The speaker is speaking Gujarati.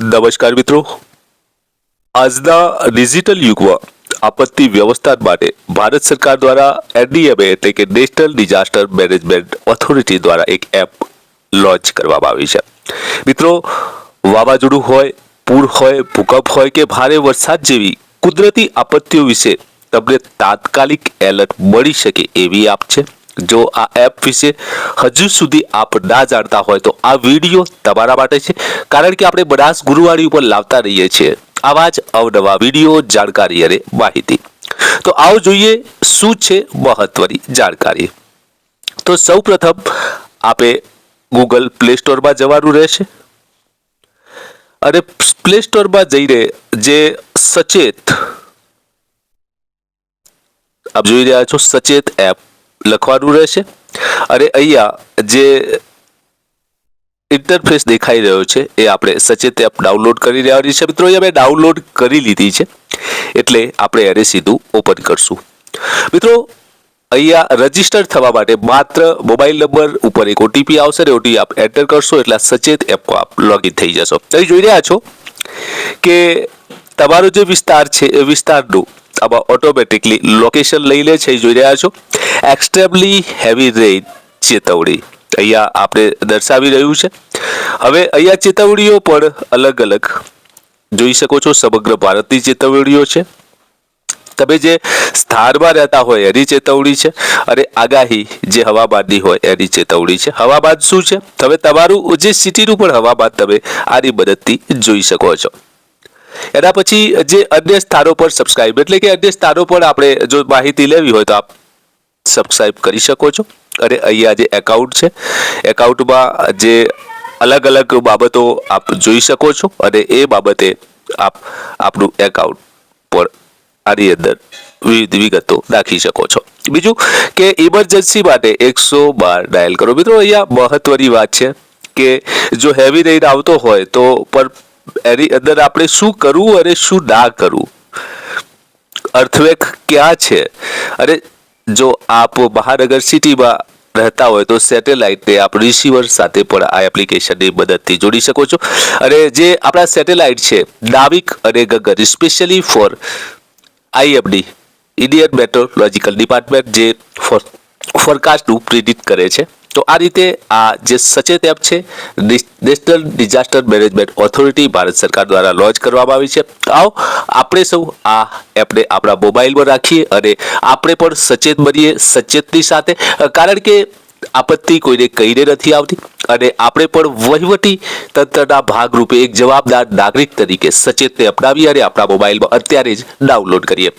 નમસ્કાર મિત્રો. આજના ડિજિટલ યુગમાં આપત્તિ વ્યવસ્થાન માટે ભારત સરકાર દ્વારા એનડીએમએ એટલે કે નેશનલ ડિઝાસ્ટર મેનેજમેન્ટ ઓથોરિટી દ્વારા એક એપ લોન્ચ કરવામાં આવી છે. મિત્રો, વાવાઝોડું હોય, પૂર હોય, ભૂકંપ હોય કે ભારે વરસાદ જેવી કુદરતી આપત્તિઓ વિશે તમને તાત્કાલિક એલર્ટ મળી શકે એવી એપ છે. જો આ એપ વિશે હજુ સુધી આપ ના જાણતા હોય તો આ વીડિયો તમારા માટે છે. કારણ કે આપણે બનાસ ગુરુવારી ઉપર લાવતા રહીએ છીએ. આવા જ અવનવા વીડિયો, જાણકારી અને માહિતી. તો આવો જોઈએ શું છે મહત્વની જાણકારી. તો સૌ પ્રથમ આપે ગૂગલ પ્લે સ્ટોરમાં જવાનું રહેશે. અને પ્લે સ્ટોરમાં જઈને જે સચેત, આપ જોઈ રહ્યા છો સચેત એપ લખવાનું રહેશે. અને અહીંયા જે ઇન્ટરફેસ દેખાઈ રહ્યો છે, એ આપણે સચેત એપ ડાઉનલોડ કરી રહ્યા છે. મિત્રો, અહીંયા મેં ડાઉનલોડ કરી લીધી છે, એટલે આપણે એને સીધું ઓપન કરશું. મિત્રો, અહીંયા રજિસ્ટર થવા માટે માત્ર મોબાઈલ નંબર ઉપર એક ઓટીપી આવશે ને ઓટીપી આપ એન્ટર કરશો, એટલે સચેત એપમાં આપ લોગિન થઈ જશો. અહીં જોઈ રહ્યા છો કે તમારો જે વિસ્તાર છે, એ વિસ્તારનું આમાં ઓટોમેટિકલી લોકેશન લઈ લે છે, જોઈ રહ્યા છો. એક્સ્ટ્રેમલી હેવી રેઇન ચેતવણી. અહીંયા આપણે દર્શાવી રહ્યું છે. હવે અહીંયા ચેતવણીઓ પણ અલગ અલગ. જોઈ શકો છો, સમગ્ર ભારતની ચેતવણીઓ છે. તમે જે સ્થાનમાં રહેતા હોય એની ચેતવણી છે અને આગાહી જે હવામાનની હોય એની ચેતવણી છે. હવામાન શું છે? તમે તમારું જે સિટીનું પણ હવામાન તમે આની મદદથી જોઈ શકો છો. એના પછી જે અન્ય સ્થાનો પર સબસ્ક્રાઇબ એટલે કે અન્ય સ્થાનો પર આપણે જો માહિતી લેવી હોય તો આપ સબસ્ક્રાઇબ કરી શકો છો. અને અહીંયા જે એકાઉન્ટ છે એકાઉન્ટમાં જે અલગ અલગ બાબતો આપ જોઈ શકો છો અને એ બાબતે આપ આપણું એકાઉન્ટ પર આની અંદર વિવિધ વિગતો નાખી શકો છો. બીજું કે ઇમરજન્સી માટે એકસો બાર ડાયલ કરો. મિત્રો, અહીંયા મહત્વની વાત છે કે જો હેવી રેઇન આવતો હોય તો પર એની અંદર આપણે શું કરવું અને શું ના કરવું? અર્થવેક ક્યાં છે? અને જો આપ મહાનગર સિટીમાં રહેતા હોય તો સેટેલાઇટને આપ રિસીવર સાથે પણ આ એપ્લિકેશનની મદદથી જોડી શકો છો. અને જે આપણા સેટેલાઇટ છે, નાવિક અને GAGAN, specially for IMD Indian meteorological department, જે ફોરકાસ્ટનું પ્રિડિક્ટ કરે છે. તો આ રીતે આ જે સચેત એપ છે national disaster management authority Bharat સરકાર દ્વારા લોન્ચ કરવામાં આવી છે. આવો, આપણે સૌ આ એપને આપણા મોબાઈલમાં રાખીએ અને આપણે પણ સચેત બનીએ, સચેતની સાથે. કારણ કે આપત્તિ કોઈને કહીને નથી આવતી અને આપણે પણ વહીવટી તંત્રના ભાગરૂપે એક જવાબદાર નાગરિક તરીકે સચેતને અપનાવીએ અને આપણા મોબાઈલમાં અત્યારે જ ડાઉનલોડ કરીએ.